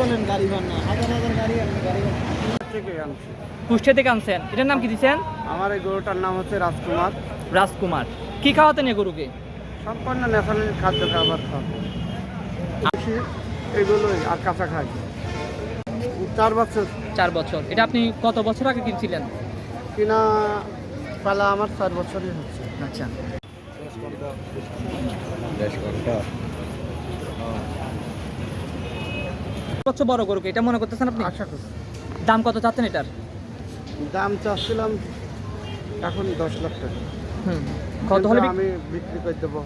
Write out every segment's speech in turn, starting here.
বলেন গাড়ি ভাড়? হাজার হাজার গাড়ি আপনি গাড়ি থেকে আনছি? কুষ্টিয়া থেকে আনছেন। এটার নাম কি দিচ্ছেন আমার এই গরুটার নাম হচ্ছে রাজকুমার। রাজকুমার। কি খাওয়াতেন এই গরুকে? সম্পূর্ণ ন্যাশনাল খাদ্য খাবার খাওয়া। এগুলোই আর কাঁচা খাই। চার বছর। চার বছর। এটা আপনি কত বছর আগে কিনছিলেন? কিনা পালা আমার চার বছরই হচ্ছে। আচ্ছা। বছর বড় গরুকে? এটা মনে করতেছেন আপনি? আশা করি দাম কত চাচ্ছেন এটার? দাম চাচ্ছিলাম এখন দশ লাখ টাকা। হুম। কত হলে আমি বিক্রি করে দেবো।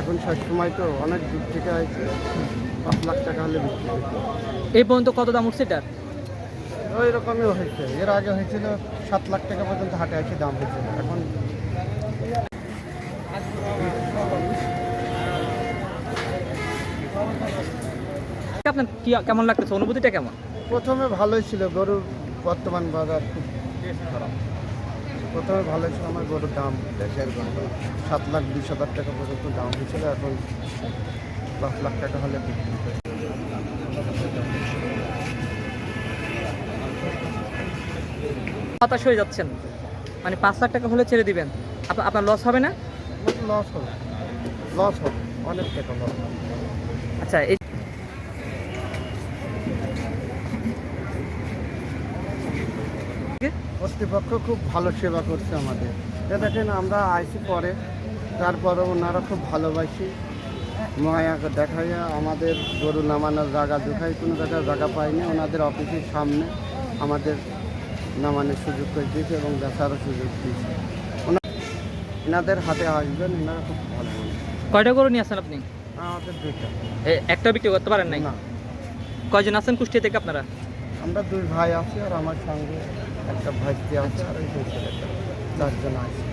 এখন শেষ সময় তো অনেক দূর থেকে আছে পাঁচ লাখ টাকা হলে বিক্রি এই পর্যন্ত কত দাম উঠছে এটার? ওই রকমই হয়েছে। এর আগে হয়েছিল সাত লাখ টাকা পর্যন্ত হাটে আছে দাম হয়েছিল এখন আপনার কি কেমন লাগতেছে? অনুভূতিটা কেমন? প্রথমে ভালোই ছিল গরুর বর্তমান বাজার খুব খারাপ। প্রথমে ভালোই ছিল আমার গরুর দাম সাত লাখ বিশ হাজার টাকা পর্যন্ত দাম হয়েছিল এখন পাঁচ লাখ টাকা হলে বিক্রি হতাশ হয়ে যাচ্ছেন? মানে পাঁচ লাখ টাকা হলে ছেড়ে দিবেন। আপ- আপনার লস হবে না? লস হবে। লস হবে অনেক টাকা লস আচ্ছা কর্তৃপক্ষ খুব ভালো সেবা করছে আমাদের। এ দেখেন আমরা আইসি পরে তারপরে ওনারা খুব ভালোবাসি। মায়া দেখাইয়া আমাদের গরু নামানোর জায়গা দেখাই কোনো জায়গায় জায়গা পাইনি। ওনাদের অফিসের সামনে আমাদের নামানোর সুযোগ করে দিয়েছে এবং বেচারও সুযোগ দিয়েছে। এনাদের হাতে আসবেন এনারা খুব ভালো কয়টা গরু নিয়ে আসেন আপনি? আমাদের দুইটা। একটা বিক্রি করতে পারেন নাই? না। কয়জন আছেন কুষ্টিয়া থেকে আপনারা? আমরা দুই ভাই আছি আর আমার সঙ্গে একটা ভাইস্তি আছে আর ওই দুই ছেলেটা চারজন আছে।